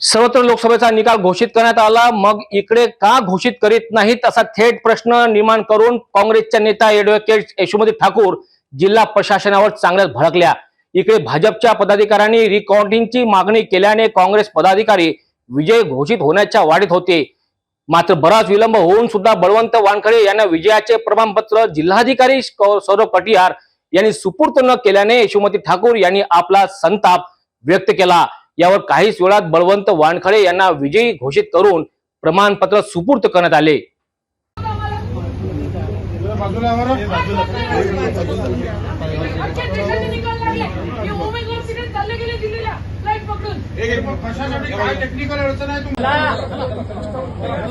सर्वत्र लोकसभेचा निकाल घोषित करण्यात आला. मग इकडे का घोषित करीत नाहीत असा थेट प्रश्न निर्माण करून काँग्रेसच्या नेता ऍडव्होकेट यशोमती ठाकूर जिल्हा प्रशासनावर चांगल्याच भडकल्या. इकडे भाजपच्या पदाधिकाऱ्यांनी रिकाउंटिंगची मागणी केल्याने काँग्रेस पदाधिकारी विजय घोषित होण्याच्या वाढीत होते. मात्र बराच विलंब होऊन सुद्धा बळवंत वानखडे यांना विजयाचे प्रमाणपत्र जिल्हाधिकारी सौरभ कटियार यांनी सुपूर्त न केल्याने यशोमती ठाकूर यांनी आपला संताप व्यक्त केला. यावर काहीच वेळात बळवंत वानखडे यांना विजयी घोषित करून प्रमाणपत्र सुपूर्द करण्यात आले बाजूला आम्हाला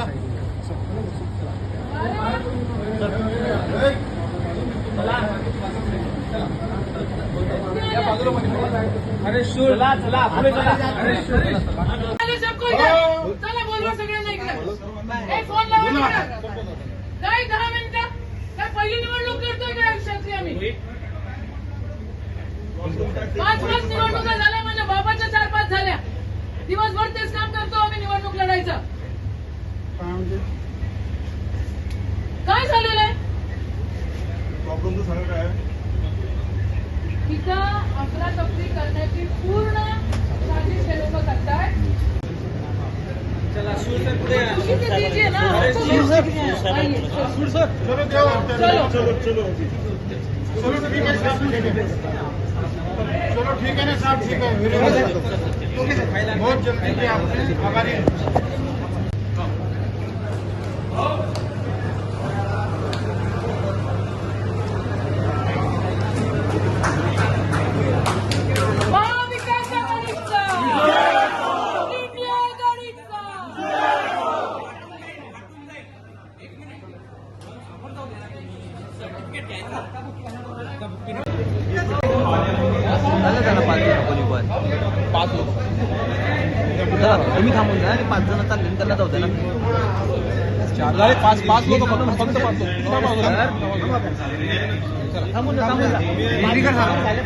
अख्ख्या टेक्निकल अडचण आहे तुम्हाला आले सबको इधर. चला बोलवा सगळ्यांना इकडे. हे फोन लावा इकडे. काय दहा मिनिटं. काय पहिली निवडणूक करतोय काय आयुष्यातली आम्ही? पाच पाच निवडणुका झाल्या माझ्या बाबाच्या चार पाच झाल्या. दिवसभर तेच काम करतो आम्ही निवडणूक लढायचं. काय झालेलं आहे? प्रॉब्लेम तर सांगा काय आहे? इथं अफरातफरी करण्याची पूर्ण साजिश हे लोक करताय खुशी से दीजिए ना आइए. चलो. देव चलो. चलो चलो चलो तो ठीक है है चलो ठीक है ना साहब ठीक है बहुत जल्दी किया आपने. आभारी झालं त्याला पाच जण कोणी पण पाच लोक. चला तुम्ही थांबून जा आणि पाच जण चालले त्यांना जाऊ द्या ना झाले पाच पाच लोक. फक्त फक्त पाच लोक. थांबून जा. थांबून जा झाले.